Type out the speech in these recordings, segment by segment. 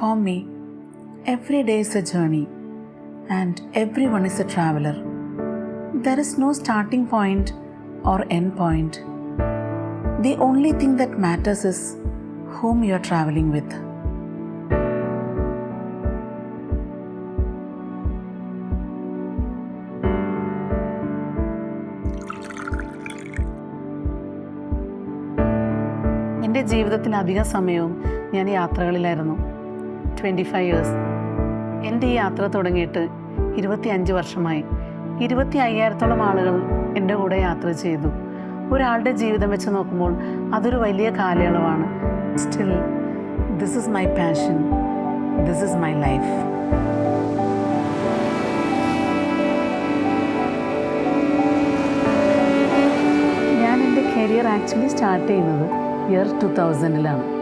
For me, every day is a journey, and everyone is a traveler. There is no starting point or end point. The only thing that matters is whom you are traveling with. എന്റെ ജീവിതത്തിൽ അധിക സമയവും ഞാൻ യാത്രകളിലായിരുന്നു twenty five years എന്റെ ഈ യാത്ര തുടങ്ങിയിട്ട് ഇരുപത്തി അഞ്ച് വർഷമായി. ഇരുപത്തി അയ്യായിരത്തോളം ആളുകൾ എന്റെ കൂടെ യാത്ര ചെയ്തു. ഒരാളുടെ ജീവിതം വെച്ച് നോക്കുമ്പോൾ അതൊരു വലിയ കാലയളവാണ്. Still this is my passion this is my life ഞാൻ എന്റെ കരിയർ ആക്ച്വലി സ്റ്റാർട്ട് ചെയ്യുന്നത് ഇയർ ടു തൗസൻഡിലാണ്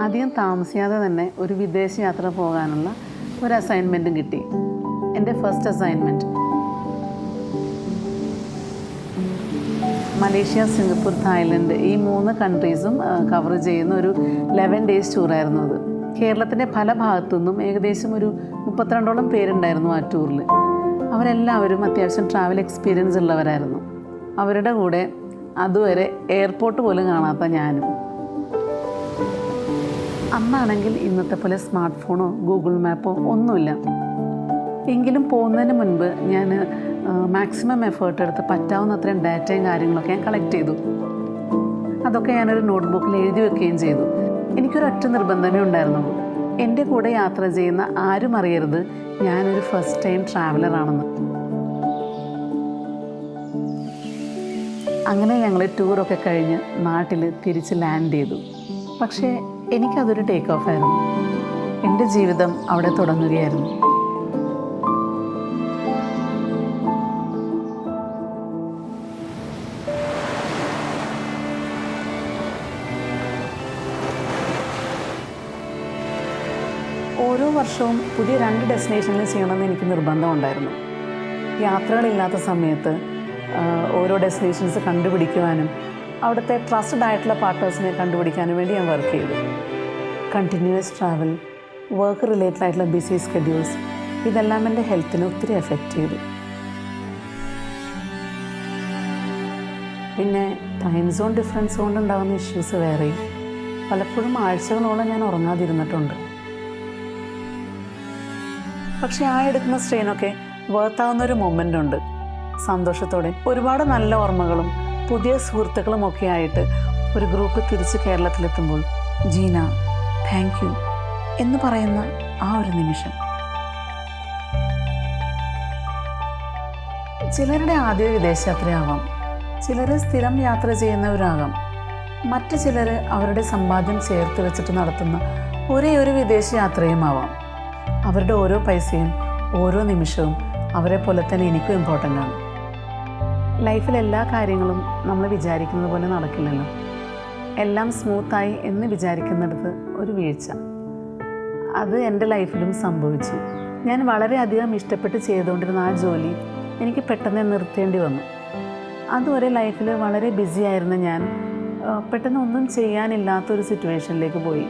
അധികം താമസിയാതെ തന്നെ ഒരു വിദേശ യാത്ര പോകാനുള്ള ഒരു അസൈൻമെന്റും കിട്ടി. എന്റെ first assignment Malaysia Singapore Thailand ഈ മൂന്ന് കൺട്രീസും കവർ ചെയ്യുന്ന ഒരു ലെവൻ ഡേയ്സ് ടൂറായിരുന്നു അത്. കേരളത്തിന്റെ പല ഭാഗത്തു നിന്നും ഏകദേശം ഒരു മുപ്പത്തിരണ്ടോളം പേരുണ്ടായിരുന്നു ആ ടൂറിൽ അവരെല്ലാവരും അത്യാവശ്യം ട്രാവൽ എക്സ്പീരിയൻസ് ഉള്ളവരായിരുന്നു. അവരുടെ കൂടെ അതുവരെ എയർപോർട്ട് പോലും കാണാത്ത ഞാനും. അന്നാണെങ്കിൽ ഇന്നത്തെ പോലെ സ്മാർട്ട് ഫോണോ ഗൂഗിൾ മാപ്പോ ഒന്നുമില്ല. എങ്കിലും പോകുന്നതിന് മുൻപ് ഞാൻ മാക്സിമം എഫേർട്ട് എടുത്ത് പറ്റാവുന്ന അത്രയും ഡാറ്റയും കാര്യങ്ങളൊക്കെ ഞാൻ കളക്ട് ചെയ്തു. അതൊക്കെ ഞാനൊരു നോട്ട്ബുക്കിൽ എഴുതി വെക്കുകയും ചെയ്തു. എനിക്കൊരൊറ്റ നിർബന്ധമേ ഉണ്ടായിരുന്നുള്ളൂ. എന്റെ കൂടെ യാത്ര ചെയ്യുന്ന ആരും അറിയരുത്. ഞാനൊരു ഫസ്റ്റ് ടൈം ട്രാവലറാണെന്ന് അങ്ങനെ ഞങ്ങൾ ടൂറൊക്കെ കഴിഞ്ഞ് നാട്ടിൽ തിരിച്ച് ലാൻഡ് ചെയ്തു. പക്ഷേ എനിക്കതൊരു ടേക്ക് ഓഫ് ആയിരുന്നു. എന്റെ ജീവിതം അവിടെ തുടങ്ങുകയായിരുന്നു. ഓരോ വർഷവും പുതിയ രണ്ട് ഡെസ്റ്റിനേഷനിൽ ചെയ്യണമെന്ന് എനിക്ക് നിർബന്ധമുണ്ടായിരുന്നു യാത്രകളില്ലാത്ത സമയത്ത് ഓരോ ഡെസ്റ്റിനേഷൻസ് കണ്ടുപിടിക്കുവാനും അവിടുത്തെ ട്രസ്റ്റഡ് ആയിട്ടുള്ള പാർട്ട്നേഴ്സിനെ കണ്ടുപിടിക്കാനും വേണ്ടി ഞാൻ വർക്ക് ചെയ്തു. കണ്ടിന്യൂസ് ട്രാവൽ വർക്ക് റിലേറ്റഡ് ആയിട്ടുള്ള ബിസി സ്കെഡ്യൂൾസ് ഇതെല്ലാം എന്റെ ഹെൽത്തിനെ ഒത്തിരി എഫക്റ്റ് ചെയ്തു. പിന്നെ ടൈം സോൺ ഡിഫറൻസ് കൊണ്ടുണ്ടാകുന്ന ഇഷ്യൂസ് വേറെയും. പലപ്പോഴും ആഴ്ചകളോളം ഞാൻ ഉറങ്ങാതിരുന്നിട്ടുണ്ട്. പക്ഷെ ആ എടുക്കുന്ന സ്ട്രെയിനൊക്കെ വേർത്താവുന്ന ഒരു മൊമെന്റ് ഉണ്ട്. സന്തോഷത്തോടെ ഒരുപാട് നല്ല ഓർമ്മകളും പുതിയ സുഹൃത്തുക്കളും ഒക്കെ ആയിട്ട് ഒരു ഗ്രൂപ്പ് തിരിച്ച് കേരളത്തിലെത്തുമ്പോൾ ജീന താങ്ക് യു എന്ന് പറയുന്ന ആ ഒരു നിമിഷം. ചിലരുടെ ആദ്യ വിദേശയാത്രയാവാം. ചിലർ സ്ഥിരം യാത്ര ചെയ്യുന്നവരാകാം. മറ്റു ചിലർ അവരുടെ സമ്പാദ്യം ചേർത്ത് വെച്ചിട്ട് നടത്തുന്ന ഒരേ ഒരു വിദേശയാത്രയും ആവാം അവരുടെ ഓരോ പൈസയും ഓരോ നിമിഷവും അവരെ പോലെ തന്നെ എനിക്കും ഇമ്പോർട്ടന്റ് ആണ്. ലൈഫിൽ എല്ലാ കാര്യങ്ങളും നമ്മൾ വിചാരിക്കുന്നത് പോലെ നടക്കില്ലല്ലോ. എല്ലാം സ്മൂത്തായി എന്ന് വിചാരിക്കുന്നിടത്ത് ഒരു വീഴ്ച. അത് എന്റെ ലൈഫിലും സംഭവിച്ചു. ഞാൻ വളരെയധികം ഇഷ്ടപ്പെട്ട് ചെയ്തുകൊണ്ടിരുന്ന ആ ജോലി എനിക്ക് പെട്ടെന്ന് നിർത്തേണ്ടി വന്നു. അതുവരെ ലൈഫിൽ വളരെ ബിസി ആയിരുന്ന ഞാൻ പെട്ടെന്ന് ഒന്നും ചെയ്യാനില്ലാത്തൊരു സിറ്റുവേഷനിലേക്ക് പോയി.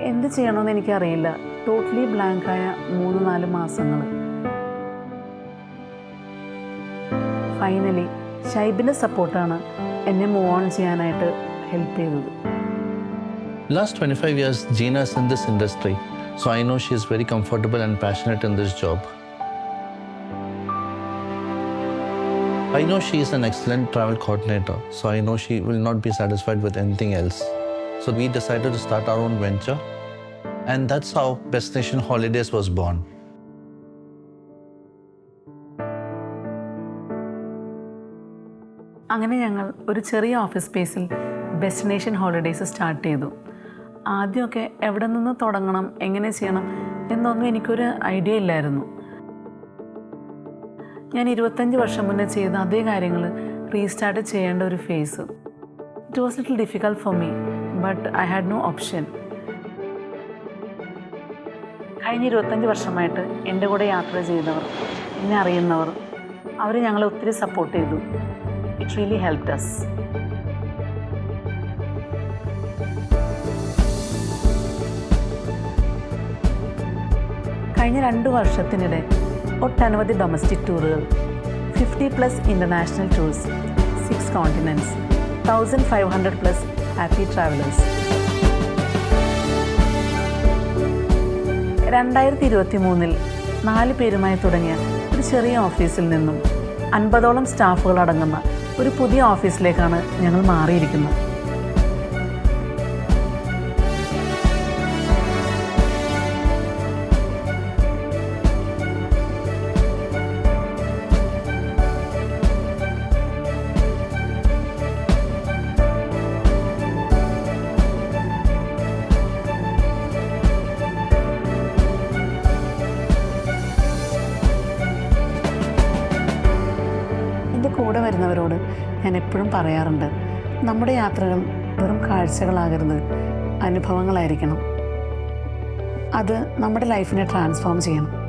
എന്ത് ചെയ്യണമെന്ന് എനിക്കറിയില്ല. ടോട്ടലി ബ്ലാങ്കായ മൂന്ന് നാല് മാസങ്ങൾ. ഫൈനലി ഷൈബിൻ്റെ സപ്പോർട്ടാണ് എന്നെ മൂവ് ഓൺ ചെയ്യാനായിട്ട് ഹെൽപ്പ് ചെയ്തത് Last 25 years, Gina is in this industry, so I know she is very comfortable and passionate in this job. I know she is an excellent travel coordinator, so I know she will not be satisfied with anything else. So we decided to start our own venture, and that's how Destination Holidays was born. അങ്ങനെ ഞങ്ങൾ ഒരു ചെറിയ office സ്പേസിൽ destination holidays start ചെയ്തു. ആദ്യമൊക്കെ എവിടെ നിന്ന് തുടങ്ങണം എങ്ങനെ ചെയ്യണം എന്നൊന്നും എനിക്കൊരു ഐഡിയ ഇല്ലായിരുന്നു. ഞാൻ ഇരുപത്തഞ്ച് വർഷം മുന്നേ ചെയ്ത അതേ കാര്യങ്ങൾ റീസ്റ്റാർട്ട് ചെയ്യേണ്ട ഒരു phase it was little difficult for me but I had no option കഴിഞ്ഞ ഇരുപത്തഞ്ച് വർഷമായിട്ട് എന്റെ കൂടെ യാത്ര ചെയ്തവർ എന്നെ അറിയുന്നവർ അവർ ഞങ്ങളെ ഒത്തിരി സപ്പോർട്ട് ചെയ്തു. ഇറ്റ് റിയലി ഹെൽപ്ഡ് അസ് കഴിഞ്ഞ രണ്ട് വർഷത്തിനിടെ ഒട്ടനവധി domestic ടൂറുകൾ fifty plus international tours six 1500 thousand five hundred plus happy travellers രണ്ടായിരത്തി ഇരുപത്തി മൂന്നിൽ നാല് പേരുമായി തുടങ്ങിയ ഒരു ചെറിയ ഓഫീസിൽ നിന്നും അൻപതോളം സ്റ്റാഫുകൾ അടങ്ങുന്ന ഒരു പുതിയ ഓഫീസിലേക്കാണ് ഞങ്ങൾ മാറിയിരിക്കുന്നത്. കൂടെ വരുന്നവരോട് ഞാൻ എപ്പോഴും പറയാറുണ്ട് നമ്മുടെ യാത്രകൾ വെറും കാഴ്ചകളാകരുത് അനുഭവങ്ങളായിരിക്കണം. അത് നമ്മുടെ ലൈഫിനെ ട്രാൻസ്ഫോം ചെയ്യണം.